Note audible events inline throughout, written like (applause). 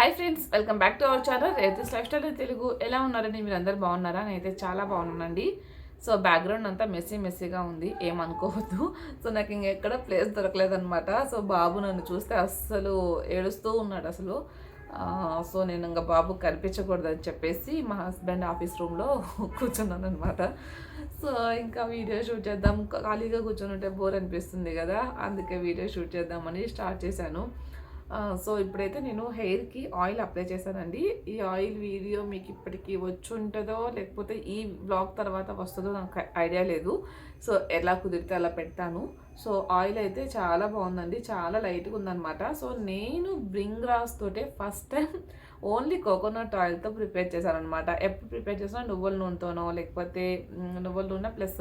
Hi friends welcome back to our channel రేతిస్ life style Telugu ఎలా ఉన్నారని మీరు అందరు బాగున్నారా? నేనైతే చాలా బాగున్నానండి. సో బ్యాక్గ్రౌండ్ అంతా మెస్సీ మెస్సీగా ఉంది. ఏమనుకోవద్దు సో నాకు ఇంకెక్కడ ప్లేస్ దొరకలేదనమాట సో బాబు నన్ను చూస్తే అస్సలు ఏడుస్తూ ఉన్నాడు అసలు. సో నేను ఇంకా బాబు కనిపించకూడదని చెప్పేసి మా హస్బెండ్ ఆఫీస్ రూమ్లో కూర్చున్నాను అనమాట సో ఇంకా వీడియో షూట్ చేద్దాం. ఖాళీగా కూర్చొని ఉంటే బోర్ అనిపిస్తుంది కదా. అందుకే వీడియో షూట్ చేద్దామని స్టార్ట్ చేశాను. సో ఇప్పుడైతే నేను హెయిర్కి ఆయిల్ అప్లై చేశానండి. ఈ ఆయిల్ వీడియో మీకు ఇప్పటికీ వచ్చి ఉంటుందో లేకపోతే ఈ బ్లాగ్ తర్వాత వస్తుందో నాకు ఐడియా లేదు. సో ఎలా కుదిరితే అలా పెడతాను. సో ఆయిల్ అయితే చాలా బాగుందండి. చాలా లైట్గా ఉందన్నమాట. సో నేను బ్రింగ్ రాస్ తోటే ఫస్ట్ టైం ఓన్లీ కోకోనట్ ఆయిల్తో ప్రిపేర్ చేశాను అనమాట ఎప్పుడు ప్రిపేర్ చేసినా నువ్వుల నూనెతోనో లేకపోతే నువ్వుల నూనె ప్లస్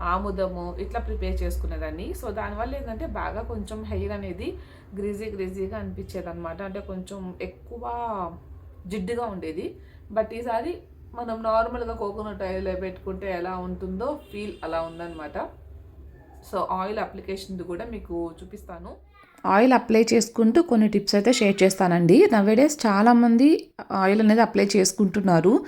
ఆముదము ఇట్లా ప్రిపేర్ చేసుకునేదాన్ని. సో దానివల్ల ఏంటంటే బాగా కొంచెం హెయిర్ అనేది గ్రీజీ గ్రీజీగా అనిపించేది అనమాట అంటే కొంచెం ఎక్కువ జిడ్డుగా ఉండేది. బట్ ఈసారి మనం నార్మల్గా కోకోనట్ ఆయిల్ పెట్టుకుంటే ఎలా ఉంటుందో ఫీల్ అలా ఉందన్నమాట. సో ఆయిల్ అప్లికేషన్ కూడా మీకు చూపిస్తాను. ఆయిల్ అప్లై చేసుకుంటూ కొన్ని టిప్స్ అయితే షేర్ చేస్తానండి. నవేడేస్ చాలామంది ఆయిల్ అనేది అప్లై చేసుకుంటున్నారు.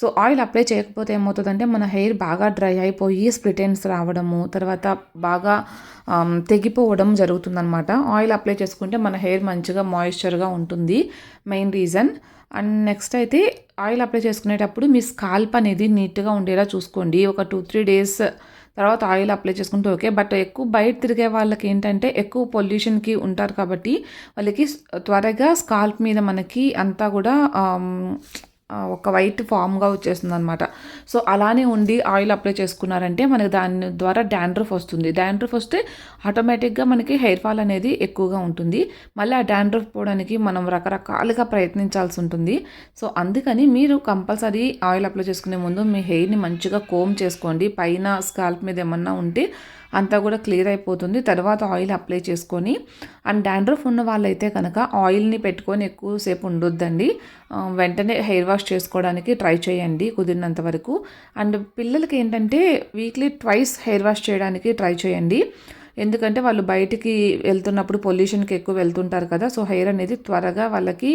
సో ఆయిల్ అప్లై చేయకపోతే ఏమవుతుందంటే మన హెయిర్ బాగా డ్రై అయిపోయి స్ప్లిట్ ఎండ్స్ రావడము తర్వాత బాగా తెగిపోవడం జరుగుతుందన్నమాట. ఆయిల్ అప్లై చేసుకుంటే మన హెయిర్ మంచిగా మాయిశ్చర్గా ఉంటుంది. Main reason. అండ్ నెక్స్ట్ అయితే ఆయిల్ అప్లై చేసుకునేటప్పుడు మీ స్కాల్ప్ అనేది నీట్గా ఉండేలా చూసుకోండి. ఒక టూ త్రీ డేస్ తర్వాత ఆయిల్ అప్లై చేసుకుంటే ఓకే. బట్ ఎక్కువ బయట తిరిగే వాళ్ళకి ఏంటంటే ఎక్కువ పొల్యూషన్కి ఉంటారు కాబట్టి వాళ్ళకి త్వరగా స్కాల్ప్ మీద మనకి అంతా కూడా ఒక వైట్ ఫామ్గా వచ్చేస్తుంది అనమాట సో అలానే ఉండి ఆయిల్ అప్లై చేసుకున్నారంటే మనకి దాని ద్వారా డాండ్రఫ్ వస్తుంది. డాండ్రఫ్ వస్తే ఆటోమేటిక్గా మనకి హెయిర్ ఫాల్ అనేది ఎక్కువగా ఉంటుంది. మళ్ళీ ఆ డాండ్రఫ్ పోవడానికి మనం రకరకాలుగా ప్రయత్నించాల్సి ఉంటుంది. సో అందుకని మీరు కంపల్సరీ ఆయిల్ అప్లై చేసుకునే ముందు మీ హెయిర్ని మంచిగా కోమ్ చేసుకోండి. పైన స్కాల్ప్ మీద ఏమన్నా ఉంటే అంతా కూడా క్లియర్ అయిపోతుంది. తర్వాత ఆయిల్ అప్లై చేసుకొని అండ్ డాండ్రఫ్ ఉన్న వాళ్ళైతే కనుక ఆయిల్ని పెట్టుకొని ఎక్కువసేపు ఉండొద్దండి. వెంటనే హెయిర్ వాష్ చేసుకోవడానికి ట్రై చేయండి కుదిరినంత వరకు. అండ్ పిల్లలకి ఏంటంటే వీక్లీ ట్వైస్ హెయిర్ వాష్ చేయడానికి ట్రై చేయండి. ఎందుకంటే వాళ్ళు బయటికి వెళ్తున్నప్పుడు పొల్యూషన్కి ఎక్కువ వెళ్తుంటారు కదా సో హెయిర్ అనేది త్వరగా వాళ్ళకి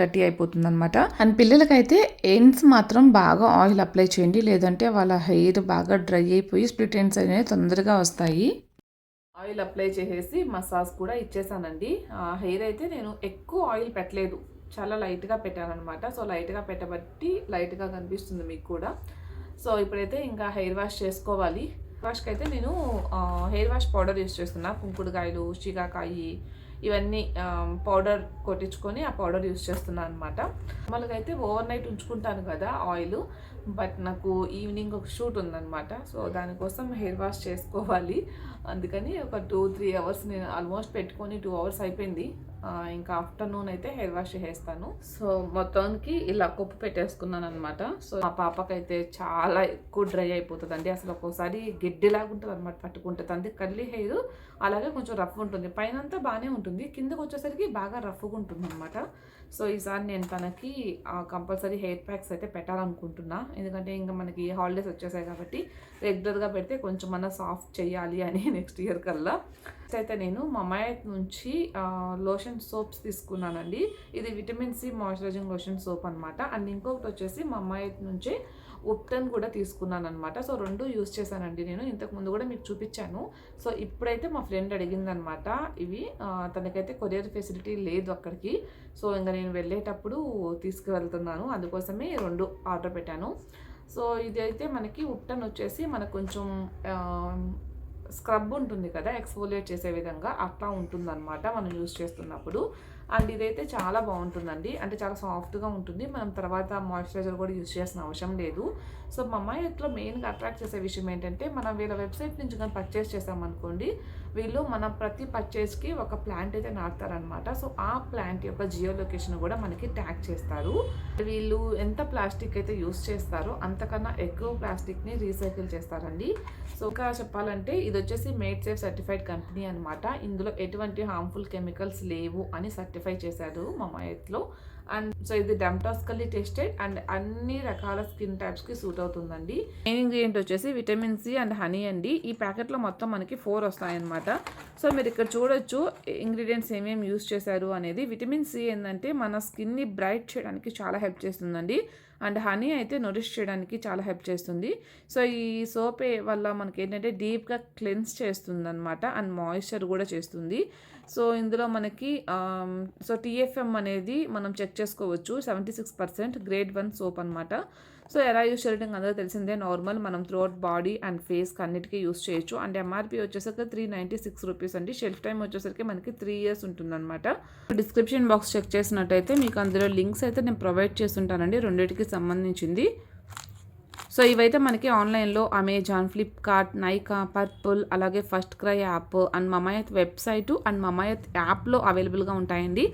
డర్టీ అయిపోతుంది అనమాట అండ్ పిల్లలకైతే ఎండ్స్ మాత్రం బాగా ఆయిల్ అప్లై చేయండి లేదంటే వాళ్ళ హెయిర్ బాగా డ్రై అయిపోయి స్ప్లిట్ ఎండ్స్ అనేవి తొందరగా వస్తాయి. ఆయిల్ అప్లై చేసేసి మసాజ్ కూడా ఇచ్చేసానండి. హెయిర్ అయితే నేను ఎక్కువ ఆయిల్ పెట్టలేదు. చాలా లైట్గా పెట్టానమాట సో లైట్గా పెట్టబట్టి లైట్గా కనిపిస్తుంది మీకు కూడా. సో ఇప్పుడైతే ఇంకా హెయిర్ వాష్ చేసుకోవాలి. వాష్కి అయితే నేను హెయిర్ వాష్ పౌడర్ యూస్ చేస్తున్నా. కుంకుడుకాయలు షికాకాయి ఇవన్నీ పౌడర్ కొట్టించుకొని ఆ పౌడర్ యూస్ చేస్తున్నాను అనమాట మామూలుగా అయితే ఓవర్ నైట్ ఉంచుకుంటాను కదా ఆయిల్ బట్ నాకు ఈవినింగ్ ఒక షూట్ ఉందన్నమాట. సో దానికోసం హెయిర్ వాష్ చేసుకోవాలి. అందుకని ఒక టూ త్రీ అవర్స్ నేను ఆల్మోస్ట్ పెట్టుకొని టూ అవర్స్ అయిపోయింది. ఇంకా ఆఫ్టర్నూన్ అయితే హెయిర్ వాష్ చేసేస్తాను. సో మొత్తానికి ఇలా కొప్పు పెట్టేసుకున్నాను అనమాట సో మా పాపకైతే చాలా ఎక్కువ డ్రై అయిపోతుంది అండి అసలు ఒక్కోసారి గడ్డిలాగా ఉంటుంది అనమాట పట్టుకుంటుంది అందుకే కర్లీ హెయిర్ అలాగే కొంచెం రఫ్ ఉంటుంది. పైన అంతా బాగానే ఉంటుంది. కిందకు వచ్చేసరికి బాగా రఫ్గా ఉంటుంది అనమాట సో ఈసారి నేను తనకి కంపల్సరీ హెయిర్ ప్యాక్స్ అయితే పెట్టాలనుకుంటున్నా. ఎందుకంటే ఇంకా మనకి హాలిడేస్ వచ్చేసాయి కాబట్టి రెగ్యులర్గా పెడితే కొంచెం మన సాఫ్ట్ చేయాలి అని నెక్స్ట్ ఇయర్ కల్లా. అయితే నేను మమాయత్ నుంచి లోషన్ సోప్స్ తీసుకున్నానండి. ఇది vitamin C moisturising lotion soap అనమాట అండ్ ఇంకొకటి వచ్చేసి మమాయత్ నుంచి ఉప్టన్ కూడా తీసుకున్నాను అనమాట సో రెండు యూస్ చేశానండి నేను. ఇంతకు ముందు కూడా మీకు చూపించాను. సో ఇప్పుడైతే మా ఫ్రెండ్ అడిగిందనమాట ఇవి. తనకైతే కొరియర్ ఫెసిలిటీ లేదు అక్కడికి. సో ఇంకా నేను వెళ్ళేటప్పుడు తీసుకువెళ్తున్నాను. అందుకోసమే రెండు ఆర్డర్ పెట్టాను. సో ఇది అయితే మనకి ఉప్టన్ వచ్చేసి మనకు కొంచెం స్క్రబ్ ఉంటుంది కదా ఎక్స్ఫోలియేట్ చేసే విధంగా అట్లా ఉంటుందన్నమాట మనం యూజ్ చేస్తున్నప్పుడు. అండ్ ఇదైతే చాలా బాగుంటుందండి. అంటే చాలా సాఫ్ట్గా ఉంటుంది. మనం తర్వాత మాయిశ్చరైజర్ కూడా యూజ్ చేసిన అవసరం లేదు. సో మా అమ్మాయి ఇట్లా మెయిన్గా అట్రాక్ట్ చేసే విషయం ఏంటంటే మనం వీళ్ళ వెబ్సైట్ నుంచి కానీ పర్చేస్ చేసామనుకోండి వీళ్ళు మన ప్రతి పర్చేస్కి ఒక ప్లాంట్ అయితే నాటుతారనమాట సో ఆ ప్లాంట్ యొక్క జియో లొకేషన్ కూడా మనకి ట్యాగ్ చేస్తారు. వీళ్ళు ఎంత ప్లాస్టిక్ అయితే యూస్ చేస్తారో అంతకన్నా ఎక్కువ ప్లాస్టిక్ని రీసైకిల్ చేస్తారండి. సో ఇంకా చెప్పాలంటే ఇది వచ్చేసి మేడ్ సేఫ్ సర్టిఫైడ్ కంపెనీ అనమాట ఇందులో ఎటువంటి హార్మ్ఫుల్ కెమికల్స్ లేవు అని సర్టిఫై చేశారు మా మాయత్లో అండ్ సో ఇది డెమ్టాస్కల్లీ టెస్టెడ్ అండ్ అన్ని రకాల స్కిన్ టైప్స్కి సూట్ అవుతుందండి. మెయిన్ ఇంగ్రీడియంట్ వచ్చేసి విటమిన్ సి అండ్ హనీ అండి. ఈ ప్యాకెట్లో మొత్తం మనకి ఫోర్ వస్తాయన్నమాట. సో మీరు ఇక్కడ చూడొచ్చు ఇంగ్రీడియంట్స్ ఏమేమి యూస్ చేశారు అనేది. విటమిన్ సి ఏంటంటే మన స్కిన్ని బ్రైట్ చేయడానికి చాలా హెల్ప్ చేస్తుందండి. అండ్ హనీ అయితే నొరిష్ చేయడానికి చాలా హెల్ప్ చేస్తుంది. సో ఈ సోప్ వల్ల మనకి ఏంటంటే డీప్గా క్లెన్స్ చేస్తుంది అనమాట అండ్ మాయిశ్చర్ కూడా చేస్తుంది. సో ఇందులో మనకి సో టీఎఫ్ఎం అనేది మనం చెక్ చేసుకోవచ్చు. Seventy six percent grade one soap అనమాట సో ఎలా యూస్ చేయడం అందరూ తెలిసిందే. నార్మల్ మనం త్రోట్ బాడీ అండ్ ఫేస్కి అన్నిటికీ యూస్ చేయొచ్చు. అండ్ ఎంఆర్పి వచ్చేసరికి త్రీ నైంటీ సిక్స్ రూపీస్ అండి. షెల్ఫ్ టైం వచ్చేసరికి మనకి త్రీ ఇయర్స్ ఉంటుందన్నమాట. డిస్క్రిప్షన్ బాక్స్ చెక్ చేసినట్టయితే మీకు అందులో లింక్స్ అయితే నేను ప్రొవైడ్ చేస్తుంటానండి. రెండింటికి సంబంధించింది. సో ఇవైతే మనకి ఆన్లైన్లో అమెజాన్ ఫ్లిప్కార్ట్ నైకా పర్పుల్ అలాగే FirstCry app and Mamaearth website and Mamaearth యాప్లో అవైలబుల్గా ఉంటాయండి.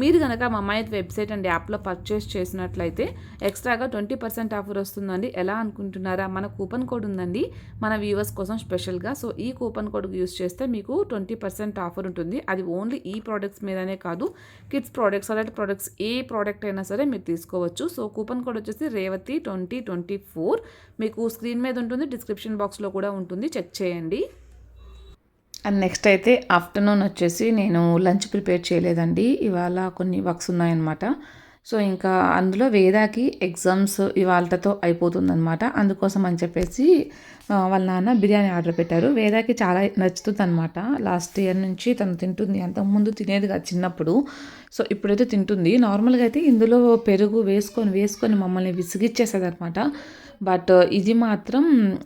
మీరు కనుక మమాయత్ వెబ్సైట్ అండ్ యాప్లో పర్చేస్ చేసినట్లయితే ఎక్స్ట్రాగా ట్వంటీ పర్సెంట్ ఆఫర్ వస్తుందండి. ఎలా అనుకుంటున్నారా? మన కూపన్ కోడ్ ఉందండి. మన వ్యూవర్స్ కోసం స్పెషల్గా. సో ఈ కూపన్ కోడ్ యూస్ చేస్తే మీకు ట్వంటీ పర్సెంట్ ఆఫర్ ఉంటుంది. అది ఓన్లీ ఈ ప్రోడక్ట్స్ మీదనే కాదు కిడ్స్ ప్రోడక్ట్స్ అలాంటి ప్రోడక్ట్స్ ఏ ప్రోడక్ట్ అయినా సరే మీరు తీసుకోవచ్చు. సో కూపన్ కోడ్ వచ్చేసి రేవతి ట్వంటీ ట్వంటీ ఫోర్. మీకు స్క్రీన్ మీద ఉంటుంది డిస్క్రిప్షన్ బాక్స్లో కూడా ఉంటుంది. చెక్ చేయండి. అండ్ నెక్స్ట్ అయితే ఆఫ్టర్నూన్ వచ్చేసి నేను లంచ్ ప్రిపేర్ చేయలేదండి. ఇవాళ కొన్ని వర్క్స్ ఉన్నాయన్నమాట. సో ఇంకా అందులో వేదాకి ఎగ్జామ్స్ ఇవాళతో అయిపోతుందనమాట అందుకోసం అని చెప్పేసి వాళ్ళ నాన్న బిర్యానీ ఆర్డర్ పెట్టారు. వేదాకి చాలా నచ్చుతుంది అనమాట లాస్ట్ ఇయర్ నుంచి తను తింటుంది. అంతకుముందు తినేది కాదు చిన్నప్పుడు. సో ఇప్పుడైతే తింటుంది. నార్మల్గా అయితే ఇందులో పెరుగు వేసుకొని వేసుకొని మమ్మల్ని విసిగిచ్చేసేది అనమాట బట్ ఇది మాత్రం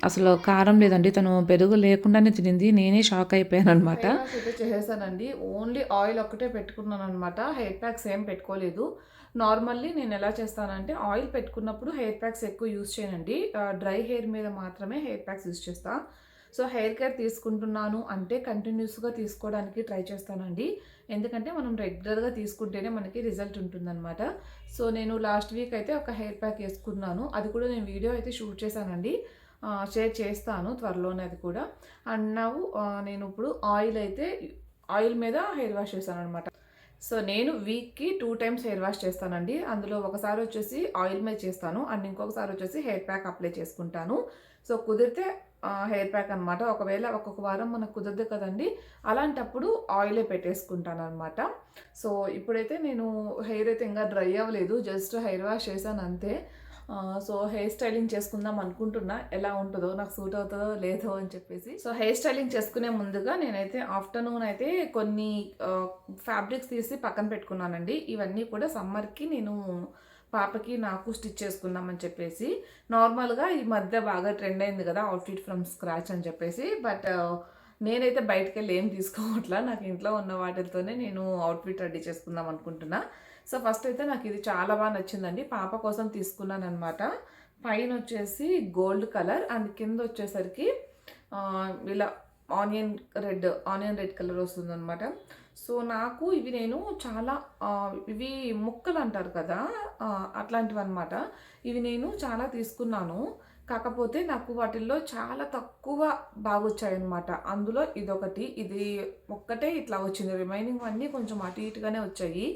అసలు కారం లేదండి. తను పెరుగు లేకుండానే తినింది. నేనే షాక్ అయిపోయాను అనమాట చేసానండి చేసేసానండి ఓన్లీ ఆయిల్ ఒక్కటే పెట్టుకున్నాను అనమాట హెయిర్ ప్యాక్స్ ఏం పెట్టుకోలేదు. నార్మల్లీ నేను ఎలా చేస్తానంటే ఆయిల్ పెట్టుకున్నప్పుడు హెయిర్ ప్యాక్స్ ఎక్కువ యూజ్ చేయనండి. డ్రై హెయిర్ మీద మాత్రమే హెయిర్ ప్యాక్స్ యూజ్ చేస్తాను సో హెయిర్ కేర్ తీసుకుంటున్నాను అంటే కంటిన్యూస్గా తీసుకోవడానికి ట్రై చేస్తానండి. ఎందుకంటే మనం రెగ్యులర్గా తీసుకుంటేనే మనకి రిజల్ట్ ఉంటుందన్నమాట. సో నేను లాస్ట్ వీక్ అయితే ఒక హెయిర్ ప్యాక్ వేసుకున్నాను. అది కూడా నేను వీడియో అయితే షూట్ చేశానండి. షేర్ చేస్తాను త్వరలోనే అది కూడా. అండ్ నేను ఇప్పుడు ఆయిల్ అయితే ఆయిల్ మీద హెయిర్ వాష్ చేశాను అనమాట సో నేను వీక్కి టూ టైమ్స్ హెయిర్ వాష్ చేస్తానండి. అందులో ఒకసారి వచ్చేసి ఆయిల్ మీద చేస్తాను. అండ్ ఇంకొకసారి వచ్చేసి హెయిర్ ప్యాక్ అప్లై చేసుకుంటాను. సో కుదిరితే హెయిర్ ప్యాక్ అనమాట ఒకవేళ ఒక్కొక్క వారం మనకు కుదరదు కదండి. అలాంటప్పుడు ఆయిలే పెట్టేసుకుంటాను అనమాట సో ఇప్పుడైతే నేను హెయిర్ అయితే ఇంకా డ్రై అవ్వలేదు. జస్ట్ హెయిర్ వాష్ చేశాను అంతే. సో హెయిర్ స్టైలింగ్ చేసుకుందాం అనుకుంటున్నా. ఎలా ఉంటుందో నాకు సూట్ అవుతుందో లేదో అని చెప్పేసి. సో హెయిర్ స్టైలింగ్ చేసుకునే ముందుగా నేనైతే ఆఫ్టర్నూన్ అయితే కొన్ని ఫ్యాబ్రిక్స్ తీసి పక్కన పెట్టుకున్నానండి. ఇవన్నీ కూడా సమ్మర్కి నేను పాపకి నాకు స్టిచ్ చేసుకుందామని చెప్పేసి. నార్మల్గా ఈ మధ్య బాగా ట్రెండ్ అయింది కదా అవుట్ఫిట్ ఫ్రమ్ స్క్రాచ్ అని చెప్పేసి. బట్ నేనైతే బయటకు వెళ్ళి ఏం తీసుకోవట్లా. నాకు ఇంట్లో ఉన్న వాటితోనే నేను అవుట్ఫిట్ రెడీ చేసుకుందాం అనుకుంటున్నా. సో ఫస్ట్ అయితే నాకు ఇది చాలా బాగా నచ్చిందండి. పాప కోసం తీసుకున్నాను అనమాట పైన వచ్చేసి గోల్డ్ కలర్ అండ్ కింద వచ్చేసరికి ఇలా onion red onion red colour వస్తుంది అనమాట సో నాకు ఇవి నేను చాలా ఇవి ముక్కలు అంటారు కదా అట్లాంటివి అనమాట ఇవి నేను చాలా తీసుకున్నాను. కాకపోతే నాకు వాటిల్లో చాలా తక్కువ బాగా వచ్చాయన్నమాట అందులో ఇదొకటి ఇది ఒక్కటే ఇట్లా వచ్చింది. రిమైనింగ్ అన్నీ కొంచెం అటు ఇటుగానే వచ్చాయి.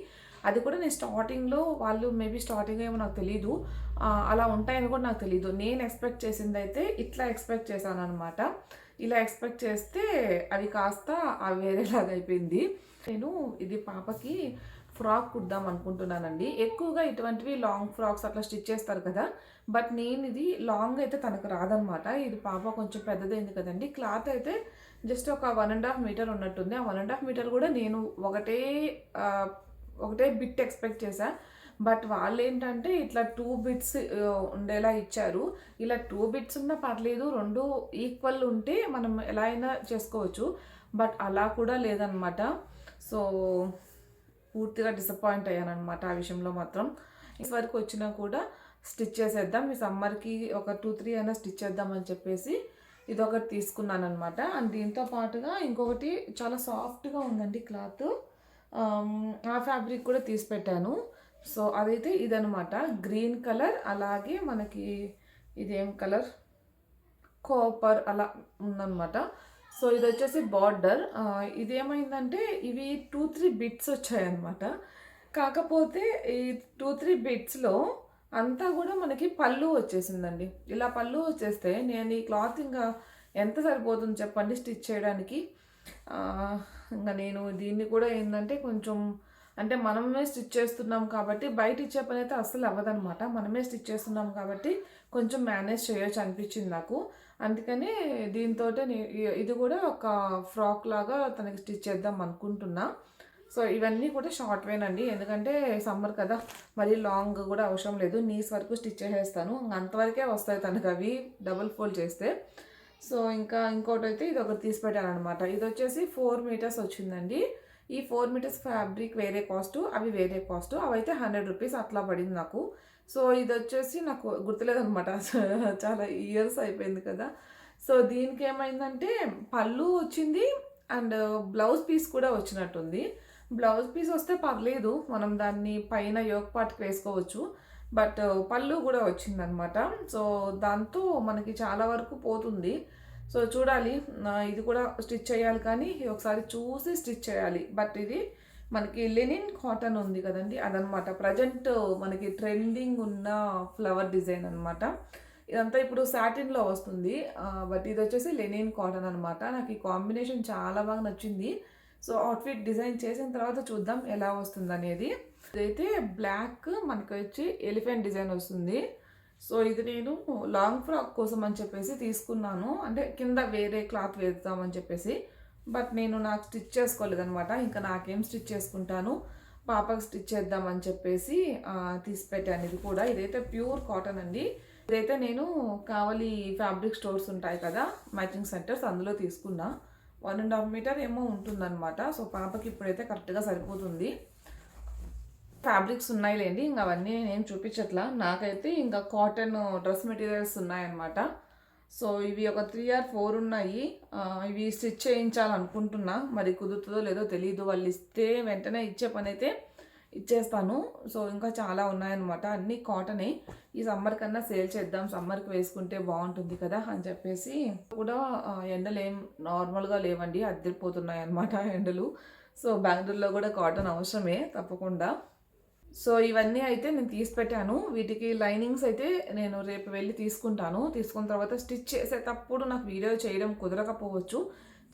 అది కూడా నేను స్టార్టింగ్లో వాళ్ళు మేబీ స్టార్టింగ్ ఏమో నాకు తెలీదు. అలా ఉంటాయని కూడా నాకు తెలీదు. నేను ఎక్స్పెక్ట్ చేసింది అయితే ఇట్లా ఎక్స్పెక్ట్ చేశాను అనమాట ఇలా ఎక్స్పెక్ట్ చేస్తే అవి కాస్త అవి వేరేలాగా అయిపోయింది నేను ఇది పాపకి ఫ్రాక్ కుడదాం అనుకుంటున్నానండి. ఎక్కువగా ఇటువంటివి లాంగ్ ఫ్రాక్స్ అట్లా స్టిచ్ చేస్తారు కదా. బట్ నేను ఇది లాంగ్ అయితే తనకు రాదనమాట. ఇది పాప కొంచెం పెద్దదైంది కదండి. క్లాత్ అయితే జస్ట్ ఒక వన్ అండ్ హాఫ్ మీటర్ ఉన్నట్టుంది. ఆ వన్ అండ్ హాఫ్ మీటర్ కూడా నేను ఒకటే ఒకటే బిట్ ఎక్స్పెక్ట్ చేశా. బట్ వాళ్ళు ఏంటంటే ఇట్లా టూ బిట్స్ ఉండేలా ఇచ్చారు. ఇలా టూ బిట్స్ ఉన్నా పర్లేదు రెండు ఈక్వల్ ఉంటే మనం ఎలా అయినా చేసుకోవచ్చు. బట్ అలా కూడా లేదనమాట. సో పూర్తిగా డిసప్పాయింట్ అయ్యాను అనమాట ఆ విషయంలో మాత్రం. ఈ వరకు వచ్చినా కూడా స్టిచ్ చేసేద్దాం. ఈ సమ్మర్కి ఒక టూ త్రీ అయినా స్టిచ్ చేద్దామని చెప్పేసి ఇదొకటి తీసుకున్నాను అనమాట అండ్ దీంతో పాటుగా ఇంకొకటి చాలా సాఫ్ట్గా ఉందండి క్లాత్ ఆ ఫ్యాబ్రిక్ కూడా తీసి పెట్టాను సో అదైతే ఇదనమాట గ్రీన్ కలర్ అలాగే మనకి ఇదేం కలర్ కాపర్ అలా ఉందన్నమాట. సో ఇది వచ్చేసి బార్డర్ ఇదేమైందంటే ఇవి టూ త్రీ బిట్స్ వచ్చాయన్నమాట. కాకపోతే ఈ టూ త్రీ బిట్స్లో అంతా కూడా మనకి పళ్ళు వచ్చేసిందండి. ఇలా పళ్ళు వచ్చేస్తే నేను ఈ క్లాత్ ఇంకా ఎంత సరిపోతుంది చెప్పండి స్టిచ్ చేయడానికి? ఇంకా నేను దీన్ని కూడా ఏంటంటే కొంచెం అంటే మనమే స్టిచ్ చేస్తున్నాం కాబట్టి బయట ఇచ్చే పని అయితే అస్సలు అవ్వదనమాట మనమే స్టిచ్ చేస్తున్నాం కాబట్టి కొంచెం మేనేజ్ చేయొచ్చు అనిపించింది నాకు. అందుకని దీంతో ఇది కూడా ఒక ఫ్రాక్ లాగా తనకి స్టిచ్ చేద్దాం అనుకుంటున్నా. సో ఇవన్నీ కూడా షార్ట్ వేనండి ఎందుకంటే సమ్మర్ కదా మళ్ళీ లాంగ్ కూడా అవసరం లేదు. నీస్ వరకు స్టిచ్ చేసేస్తాను. అంతవరకే వస్తాయి తనకు అవి డబుల్ ఫోల్డ్ చేస్తే. సో ఇంకా ఇంకోటి అయితే ఇది ఒకటి తీసి పెట్టాను అనమాట ఇది వచ్చేసి ఫోర్ మీటర్స్ వచ్చిందండి. ఈ ఫోర్ మీటర్స్ ఫ్యాబ్రిక్ వేరే కాస్ట్ అవి వేరే కాస్ట్. అవి అయితే హండ్రెడ్ రూపీస్ అట్లా పడింది నాకు. సో ఇది వచ్చేసి నాకు గుర్తులేదనమాట. (laughs) చాలా ఇయర్స్ అయిపోయింది కదా. సో దీనికి ఏమైందంటే పళ్ళు వచ్చింది అండ్ బ్లౌజ్ పీస్ కూడా వచ్చినట్టుంది. బ్లౌజ్ పీస్ వస్తే పర్లేదు మనం దాన్ని పైన యోగ్ పార్ట్కి వేసుకోవచ్చు. బట్ పళ్ళు కూడా వచ్చిందనమాట. సో దాంతో మనకి చాలా వరకు పోతుంది. సో చూడాలి. ఇది కూడా స్టిచ్ చేయాలి కానీ ఒకసారి చూసి స్టిచ్ చేయాలి. బట్ ఇది మనకి లెనిన్ కాటన్ ఉంది కదండి అదనమాట. ప్రజెంట్ మనకి ట్రెండింగ్ ఉన్న ఫ్లవర్ డిజైన్ అనమాట ఇదంతా ఇప్పుడు సాటిన్లో వస్తుంది. బట్ ఇది వచ్చేసి లెనిన్ కాటన్ అనమాట నాకు ఈ కాంబినేషన్ చాలా బాగా నచ్చింది. సో అవుట్ఫిట్ డిజైన్ చేసిన తర్వాత చూద్దాం ఎలా వస్తుంది అనేది. ఇదైతే బ్లాక్ మనకి వచ్చి ఎలిఫెంట్ డిజైన్ వస్తుంది. సో ఇది నేను లాంగ్ ఫ్రాక్ కోసం అని చెప్పేసి తీసుకున్నాను. అంటే కింద వేరే క్లాత్ వేద్దామని చెప్పేసి. బట్ నేను నాకు స్టిచ్ చేసుకోలేదనమాట ఇంకా నాకేం స్టిచ్ చేసుకుంటాను? పాపకి స్టిచ్ చేద్దామని చెప్పేసి తీసిపెట్టాను తీసి పెట్టాను ఇది కూడా ఇదైతే ప్యూర్ కాటన్ అండి. ఇదైతే నేను కావలి ఫ్యాబ్రిక్ స్టోర్స్ ఉంటాయి కదా మ్యాచింగ్ సెంటర్స్ అందులో తీసుకున్నా. వన్ అండ్ హాఫ్ మీటర్ ఏమో ఉంటుందన్నమాట. సో పాపకి ఇప్పుడైతే కరెక్ట్గా సరిపోతుంది. ఫ్యాబ్రిక్స్ ఉన్నాయిలేండి ఇంకా అవన్నీ నేను చూపించట్లా. నాకైతే ఇంకా కాటన్ డ్రెస్ మెటీరియల్స్ ఉన్నాయన్నమాట. సో ఇవి ఒక త్రీ ఆర్ ఫోర్ ఉన్నాయి. ఇవి స్టిచ్ చేయించాలనుకుంటున్నా. మరి కుదురుతుందో లేదో తెలియదు వాళ్ళు ఇస్తే వెంటనే ఇచ్చే పని అయితే ఇచ్చేస్తాను. సో ఇంకా చాలా ఉన్నాయన్నమాట. అన్నీ కాటనే. ఈ సమ్మర్ కన్నా సేల్ చేద్దాం. సమ్మర్కి వేసుకుంటే బాగుంటుంది కదా అని చెప్పేసి కూడా ఎండలు ఏం నార్మల్గా లేవండి. అద్దరిపోతున్నాయి అన్నమాట ఎండలు. సో బెంగళూరులో కూడా కాటన్ అవసరమే తప్పకుండా. సో ఇవన్నీ అయితే నేను తీసి పెట్టాను. వీటికి లైనింగ్స్ అయితే నేను రేపు వెళ్ళి తీసుకుంటాను. తీసుకున్న తర్వాత స్టిచ్ చేసేటప్పుడు నాకు వీడియో చేయడం కుదరకపోవచ్చు.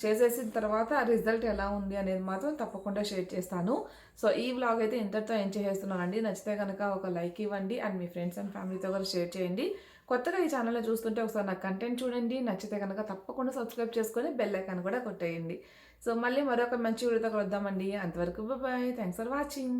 చేసేసిన తర్వాత రిజల్ట్ ఎలా ఉంది అనేది మాత్రం తప్పకుండా షేర్ చేస్తాను. సో ఈ వ్లాగ్ అయితే ఇంతటితో ఏం చేసేస్తున్నానండి. నచ్చితే కనుక ఒక లైక్ ఇవ్వండి. అండ్ మీ ఫ్రెండ్స్ అండ్ ఫ్యామిలీతో కూడా షేర్ చేయండి. కొత్తగా ఈ ఛానల్లో చూస్తుంటే ఒకసారి నా కంటెంట్ చూడండి. నచ్చితే కనుక తప్పకుండా సబ్స్క్రైబ్ చేసుకొని బెల్ ఐకాన్ కూడా కొట్టేయండి. సో మళ్ళీ మరొక మంచి వీడియోతో కలుద్దామండి. అంతవరకు బాయ్ థ్యాంక్స్ ఫర్ వాచింగ్